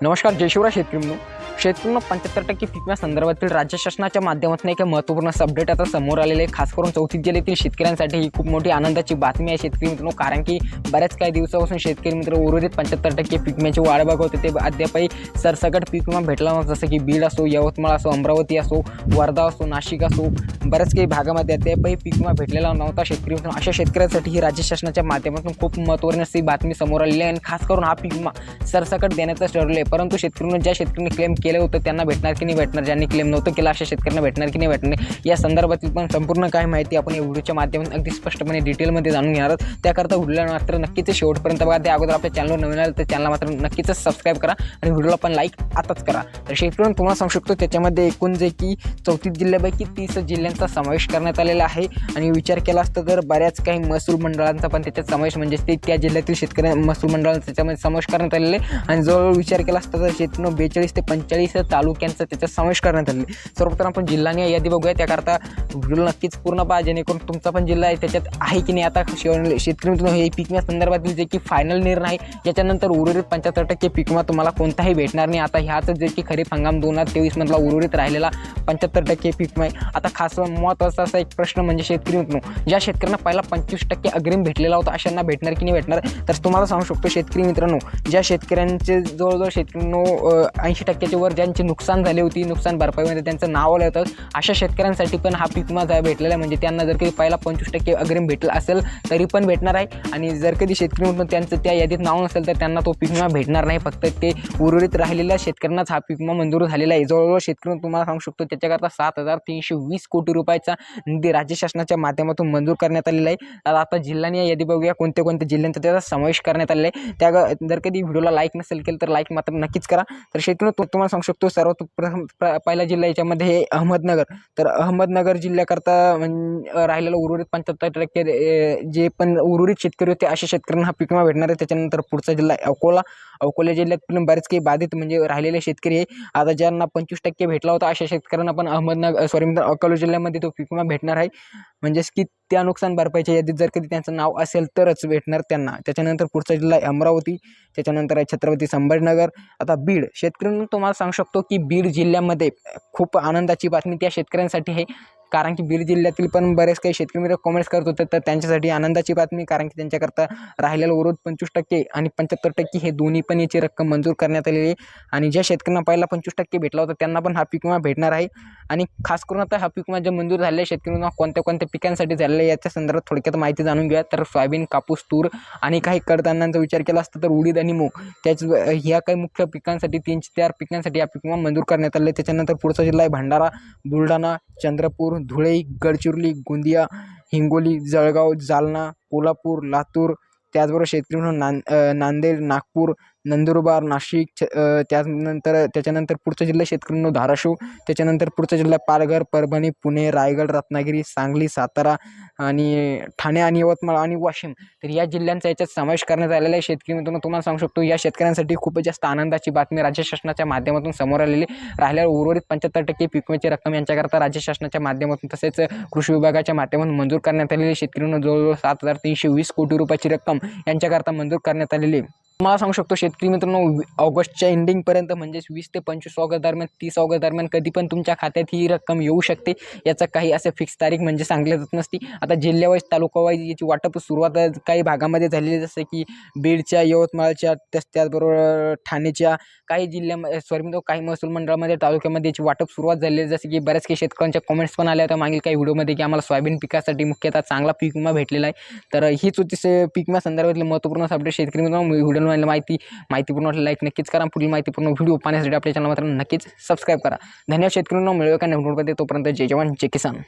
नमस्कार जय शिवराय शेतकरी शेतकऱ्यांना पंच्याहत्तर टक्के पिकव्या संदर्भातील राज्य शासनाच्या माध्यमातून एक महत्त्वपूर्ण अपडेट आता समोर आलेले आहे खास करून चौथी जिल्ह्यातील शेतकऱ्यांसाठी ही खूप मोठी आनंदाची बातमी आहे शेतकरी मित्रांनो. कारण की बऱ्याच काही दिवसापासून शेतकरी मित्र उर्वरित पंच्याहत्तर टक्के पिकम्याची वाढ बघवते होते ते अद्यापही सरसकट पीक विमा भेटला नव्हता जसं की बीड असो यवतमाळ असो अमरावती असो वर्धा असो नाशिक असो बऱ्याच काही भागामध्ये अद्यापही पीक विमा भेटलेला नव्हता. शेतकरी मित्रांनो अशा शेतकऱ्यांसाठी ही राज्य शासनाच्या माध्यमातून खूप महत्त्वपूर्ण अशी बातमी समोर आलेली आहे. आणि खास करून हा पीक विमा सरसकट देण्याचं ठरवलं आहे. परंतु शेतकऱ्यांना ज्या शेतकऱ्यांनी क्लेम केलं होतं त्यांना भेटणार की नाही भेटणार ज्यांनी क्लेम नव्हतं केलं अशा शेतकऱ्यांना भेटणार की नाही भेटणार या संदर्भातील पण संपूर्ण काय माहिती आपण या व्हिडिओच्या माध्यमातून अगदी स्पष्टपणे डिटेलमध्ये जाणून घेणार आहोत. त्याकरता व्हिडिओला मात्र नक्कीच शेवटपर्यंत बघा त्या अगोदर आपल्या चॅनलवर नवीन आलं तर चॅनल मात्र नक्कीच सबस्क्राईब करा आणि व्हिडिओला पण लाईक आताच करा. तर शेतकऱ्यांना तुम्हाला सांगू शकतो त्याच्यामध्ये एकूण जे की चौतीस जिल्ह्यापैकी तीस जिल्ह्यांचा समावेश करण्यात आलेला आहे. आणि विचार केला असता तर बऱ्याच काही महसूल मंडळांचा पण त्याच्यात समावेश म्हणजे ते त्या जिल्ह्यातील शेतकऱ्या महसूल मंडळांचा त्याच्यामध्ये समावेश करण्यात आलेला आहे. आणि जवळजवळ विचार केला असता तर शेतकऱ्यांना बेचाळीस ते पंचाळीस पंचेचाळीस तालुक्यांचा त्याच्यात समावेश करण्यात आलेला सर्वप्रथम आपण जिल्हाने यादी बघूया. त्याकरता व्हिडिओ नक्कीच पूर्ण पाहा जेणेकरून तुमचा पण जिल्हा आहे त्याच्यात आहे की नाही? आता शेव शेतकरी मित्रांनो हे पिकम्या संदर्भातील जे की फायनल निर्णय आहे याच्यानंतर उर्वरित पंच्याहत्तर टक्के पिकमा तुम्हाला कोणताही भेटणार नाही. आता ह्याच जे की खरीप हंगाम दोन हजार तेवीसमधला उर्वरित राहिलेला पंच्याहत्तर टक्के पीक आहे. आता खास महत्त्वाचा असा एक प्रश्न म्हणजे शेतकरी मित्रांनो ज्या शेतकऱ्यांना पहिला पंचवीस टक्के अग्रिम भेटलेला होता अशांना भेटणार की नाही भेटणार? तर तुम्हाला सांगू शकतो शेतकरी मित्रांनो ज्या शेतकऱ्यांचे जवळजवळ शेतकऱ्यांनो ऐंशी टक्क्याच्या वर ज्यांचे नुकसान झाले होती नुकसान भरपाईमध्ये त्यांचं नाव आलं होतं. अशा शेतकऱ्यांसाठी पण हा पीक विमा भेटलेला आहे. म्हणजे त्यांना जर कधी पहिला पंचवीस टक्के अग्रिम भेटला असेल तरी पण भेटणार आहे. आणि जर कधी शेतकरी म्हणून त्यांचं त्या यादीत नाव नसेल तर त्यांना तो पीक विमा भेटणार नाही. फक्त ते उर्वरित राहिलेल्या शेतकऱ्यांनाच हा पीक विमा मंजूर झालेला आहे. जवळजवळ शेतकरी तुम्हाला सांगू शकतो त्याच्याकरता सात हजार तीनशे वीस कोटी रुपयाचा निधी राज्य शासनाच्या माध्यमातून मंजूर करण्यात आलेला आहे. आता आता जिल्ह्याने यादी बघूया. कोणत्या कोणत्या जिल्ह्यांचा त्याचा समावेश करण्यात आलेला आहे. त्या जर कधी व्हिडिओला लाईक नसेल केलं तर लाईक मात्र नक्कीच करा. तर शेतकरी तुम्हाला सांगू शकतो. सर्वात प्रथम प्र- पहिला जिल्हा याच्यामध्ये अहमदनगर. तर अहमदनगर जिल्ह्याकरता राहिलेलं उर्वरित पंच्याहत्तर टक्के जे पण उर्वरित शेतकरी होते अशा शेतकऱ्यांना हा पिकमा भेटणार आहे. त्याच्यानंतर पुढचा जिल्हा अकोला. अकोला जिल्ह्यात पण बरेच काही बाधित म्हणजे राहिलेले शेतकरी आहे आता ज्यांना पंचवीस टक्के भेटला होता अशा शेतकऱ्यांना पण अहमदनगर सॉरी अकोला जिल्ह्यामध्ये तो पिकमा भेटणार आहे. म्हणजेच की त्या नुकसान भरपाईच्या यादीत जर कधी त्यांचं नाव असेल तरच भेटणार त्यांना. त्याच्यानंतर पुढचा जिल्हा आहे अमरावती. त्याच्यानंतर आहे छत्रपती संभाजीनगर. आता बीड. शेतकऱ्यांना तुम्हाला सांग सांगू शकतो की बीड जिल्ह्यामध्ये खूप आनंदाची बातमी त्या शेतकऱ्यांसाठी आहे. कारण की बीड जिल्ह्यातील पण बरेच काही शेतकरी मित्र कॉमेंट्स करत होते तर त्यांच्यासाठी आनंदाची बातमी कारण की त्यांच्याकरता राहिलेलं उर्वरित पंचवीस टक्के आणि पंच्याहत्तर टक्के हे दोन्ही पण याची रक्कम मंजूर करण्यात आलेली आहे. आणि ज्या शेतकऱ्यांना पहिला पंचवीस टक्के भेटला होता त्यांना पण हा पीक विमा भेटणार आहे. आणि खास करून आता हा पीक विमा जे मंजूर झालेल्या शेतकऱ्यांना कोणत्या कोणत्या पिकांसाठी झालेलं आहे याच्या संदर्भात थोडक्यात माहिती जाणून घ्या तर सोयाबीन कापूस तूर आणि काही कडधान्यांचा विचार केला असता तर उडीद आणि मूग. त्याच ह्या काही मुख्य पिकांसाठी तीन चार पिकांसाठी हा पीक विमा मंजूर करण्यात आले त्याच्यानंतर पुढचा जिल्हा आहे भंडारा बुलढाणा चंद्रपूर धुळे गडचिरोली गोंदिया हिंगोली जळगाव जालना कोल्हापूर लातूर. त्याचबरोबर शेतकरी म्हणून नां नांदेड नागपूर नंदुरबार नाशिक त्यानंतर त्याच्यानंतर पुढचा जिल्हा शेतकऱ्यांनो धाराशिव त्याच्यानंतर पुढचा जिल्हा पालघर परभणी पुणे रायगड रत्नागिरी सांगली सातारा आणि ठाणे आणि यवतमाळ आणि वाशिम. तर या जिल्ह्यांचा याच्यात समावेश करण्यात आलेला आहे. शेतकरी मित्रांनो तुम्हाला सांगू शकतो या शेतकऱ्यांसाठी खूपच जास्त आनंदाची बातमी राज्य शासनाच्या माध्यमातून समोर आलेली राहिल्यावर उर्वरित पंच्याहत्तर टक्के पिकविम्याची रक्कम यांच्याकरता राज्य शासनाच्या माध्यमातून तसेच कृषी विभागाच्या माध्यमातून मंजूर करण्यात आलेली शेतकऱ्यांना जवळजवळ सात हजार तीनशे वीस कोटी रुपयाची रक्कम यांच्याकरता मंजूर करण्यात आलेली आहे. मला सांगू शकतो शेतकरी मित्रांनो ऑगस्टच्या एंडिंगपर्यंत म्हणजेच वीस ते पंचवीस ऑगस्ट दरम्यान तीस ऑगस्ट दरम्यान कधी पण तुमच्या खात्यात ही रक्कम येऊ शकते. याचा काही असं फिक्स तारीख म्हणजे सांगल्या जात नसती. आता जिल्ह्यावाईज तालुकावाईज याची वाटप सुरुवात काही भागामध्ये झालेली जसं की बीडच्या यवतमाळच्या त्याच त्याचबरोबर ठाणेच्या काही जिल्ह्यामध्ये सॉरी म्हणजे काही महसूल मंडळामध्ये तालुक्यामध्ये याची वाटप सुरुवात झालेली जसं की बऱ्याच काही शेतकऱ्यांच्या कमेंट्स पण आल्या होत्या. मागील काही व्हिडिओमध्ये की आम्हाला सोयाबीन पिकासाठी मुख्यतः चांगला पीक विमा भेटलेला आहे. तर हीच होती पीक विमा संदर्भातली महत्त्वपूर्ण अपडेट शेतकरी मित्रांनो व्हिडिओ माहिती माहितीपूर्ण वाटलं लाईक नक्कीच करा. पुढील माहितीपूर्ण व्हिडिओ पाहण्यासाठी आपल्या चॅनल मात्र नक्कीच सबस्क्राईब करा. धन्यवाद शेतकऱ्यांना. मिळवे का नवीन तोपर्यंत जय जवान जय किसान.